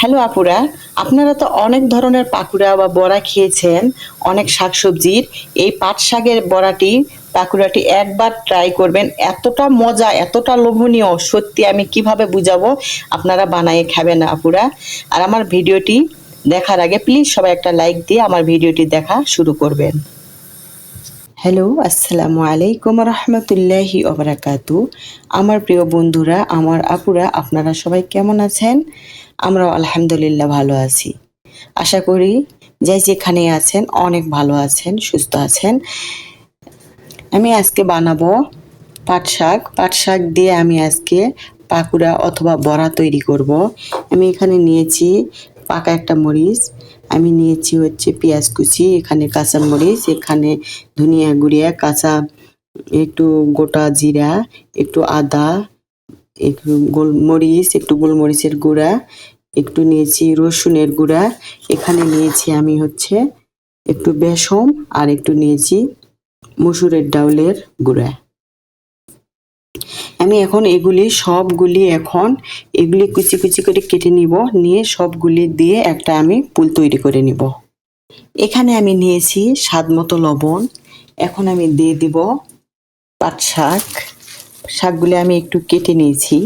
Hello আপুরা, আপনারা তো অনেক ধরনের পাকুড়া বা বড়া খেয়েছেন, অনেক শাকসবজির। এই পাট শাকের বড়াটি, পাকুড়াটি একবার ট্রাই করবেন। এতটা মজা, এতটা লোভনীয়, সত্যি আমি কীভাবে বুঝাবো? আপনারা বানিয়ে খাবেন আপুরা। আর আমার ভিডিওটি দেখার আগে প্লিজ সবাই একটা লাইক দিয়ে আমার ভিডিওটি দেখা শুরু করবেন। হ্যালো, আসসালামু আলাইকুম রহমতুল্লাহি ওবরাকাতু আমার প্রিয় বন্ধুরা, আমার আপুরা, আপনারা সবাই কেমন আছেন? আমরাও আলহামদুলিল্লাহ ভালো আছি। আশা করি যে যেখানে আছেন, অনেক ভালো আছেন, সুস্থ আছেন। আমি আজকে বানাবো পাট শাক। পাট শাক দিয়ে আমি আজকে পাকুড়া অথবা বড়া তৈরি করব। আমি এখানে নিয়েছি পাকা একটা মরিচ। আমি নিয়েছি হচ্ছে পেঁয়াজ কুচি, এখানে কাঁচা মরিচ, এখানে ধনিয়া গুঁড়িয়া কাঁচা একটু গোটা জিরা, একটু আদা, একটু গোলমরিচ একটু গোলমরিচের গুঁড়া, একটু নিয়েছি রসুনের গুঁড়া। এখানে নিয়েছি আমি হচ্ছে একটু বেসম আর একটু নিয়েছি মসুরের ডাউলের গুঁড়া। আমি এখন এগুলি সবগুলি এখন এগুলি কুচি কুচি করে কেটে নিব, নিয়ে সবগুলি দিয়ে একটা আমি পুল তৈরি করে নিব। এখানে আমি নিয়েছি স্বাদ মতো লবণ। এখন আমি দিয়ে দিব পাট শাক। শাকগুলি আমি একটু কেটে নিয়েছি।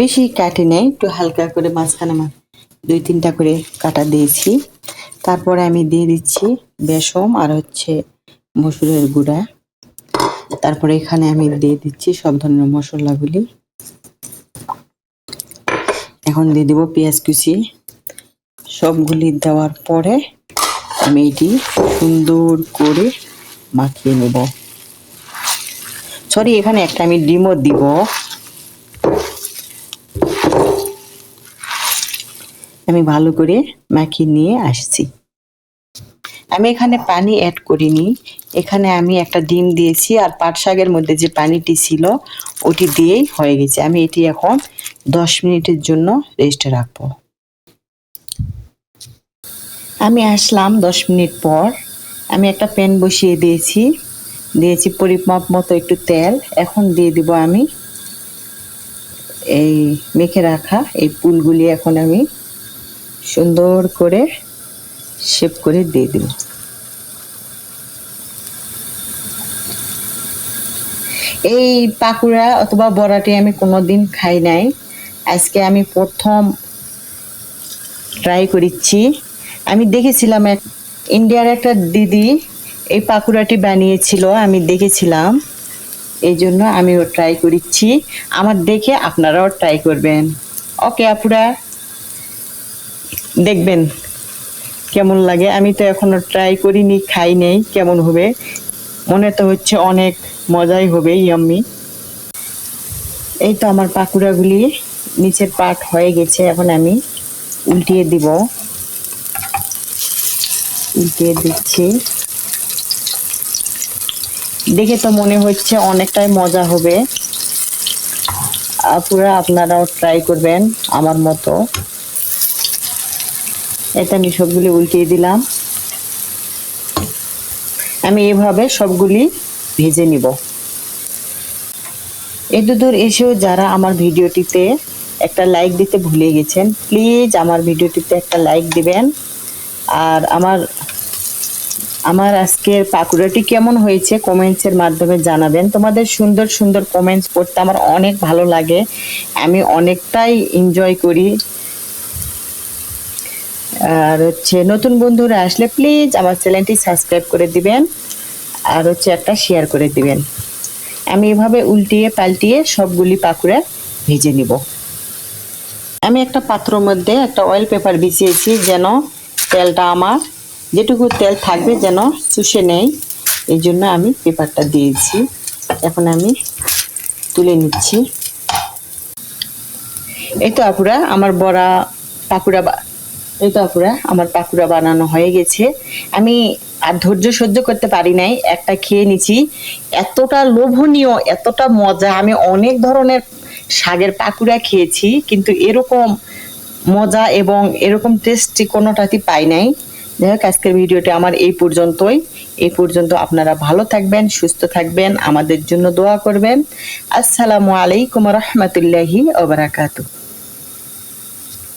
বেশি কাটে নেই, একটু হালকা করে মাঝখানে দুই তিনটা করে কাটা দিয়েছি। তারপরে আমি দিয়ে দিচ্ছি বেসম আর হচ্ছে মসুরের গুঁড়া। তারপরে এখানে আমি দিয়ে দিচ্ছি সব ধরনের মশলাগুলি। এখন দিয়ে দিব পেঁয়াজ কুচি। সবগুলি দেওয়ার পরে আমি এটি সুন্দর করে মাখিয়ে নেব। সরি, এখানে একটা আমি ডিমও দিব। আমি ভালো করে মাখিয়ে নিয়ে আসছি। আমি এখানে পানি অ্যাড করিনি। এখানে আমি একটা ডিম দিয়েছি আর পাট শাকের মধ্যে যে পানিটি ছিল, ওটি দিয়েই হয়ে গেছে। আমি এটি এখন দশ মিনিটের জন্য রেস্টে রাখব। আমি আসলাম দশ মিনিট পর। আমি একটা প্যান বসিয়ে দিয়েছি। দিয়েছি পরিমাপ মতো একটু তেল। এখন দিয়ে দিব আমি এই মেখে রাখা এই পুলগুলি এখন আমি সুন্দর করে শেপ করে দিয়ে দেব এই পাকুড়া অথবা বড়াটি আমি কোনোদিন খাই নাই। আজকে আমি প্রথম ট্রাই করেছি। আমি দেখেছিলাম এক, ইন্ডিয়ার একটা দিদি এই পাকুড়াটি বানিয়েছিল, আমি দেখেছিলাম। এই জন্য আমিও ট্রাই করেছি। আমার দেখে আপনারাও ট্রাই করবেন। ওকে, আপুরা। দেখবেন। কেমন লাগে? আমি তো এখনও ট্রাই করিনি, খাই নেই, কেমন হবে? মনে তো হচ্ছে অনেক মজাই হবে ইয়াম্মি এই তো আমার পাকুড়াগুলি, নিচের পাট হয়ে গেছে, এখন আমি উল্টিয়ে দিব। উল্টিয়ে দিচ্ছি। দেখে তো মনে হচ্ছে অনেকটাই মজা হবে। আপুরা, আপনারাও ট্রাই করবেন আমার মতো। এটা আমি সবগুলি উল্টিয়ে দিলাম। আমি এভাবে সবগুলি ভেজে নিব। এত দূর এসেও যারা আমার ভিডিওটিতে একটা লাইক দিতে ভুলে গেছেন, প্লিজ আমার ভিডিওটিতে একটা লাইক দিবেন। আর আমার আমার আজকের পাকুড়াটি কেমন হয়েছে কমেন্টসের মাধ্যমে জানাবেন। তোমাদের সুন্দর সুন্দর কমেন্টস পড়তে আমার অনেক ভালো লাগে। আমি অনেকটাই এনজয় করি। আর হচ্ছে নতুন বন্ধুরা আসলে প্লিজ আমার চ্যানেলটি সাবস্ক্রাইব করে দিবেন, আর হচ্ছে একটা শেয়ার করে দিবেন। আমি এভাবে উল্টিয়ে পাল্টিয়ে সবগুলি পাকুড়া ভেজে নিব। আমি একটা পাত্রর মধ্যে একটা অয়েল পেপার বিছিয়েছি যেন তেলটা আমার যেটুকু তেল থাকবে যেন চুষে নেই, এই জন্য আমি পেপারটা দিয়েছি। এখন আমি তুলে নিচ্ছি। এই তো আপুরা, আমার বড়া পাকুড়া এই আপুরা, আমার পাকুড়া বানানো হয়ে গেছে। আমি আর ধৈর্য সহ্য করতে পারি নাই, একটা খেয়ে নিছি। এতটা লোভনীয়, এতটা মজা, আমি অনেক ধরনের শাকের পাকুড়া খেয়েছি, কিন্তু এরকম মজা এবং এরকম টেস্টি কোনোটাতে পাই নাই। যাই হোক, আজকের ভিডিওটি আমার এই পর্যন্তই। এই পর্যন্ত আপনারা ভালো থাকবেন, সুস্থ থাকবেন, আমাদের জন্য দোয়া করবেন। আসসালামু আলাইকুম রহমতুল্লাহি ওবরাকাতু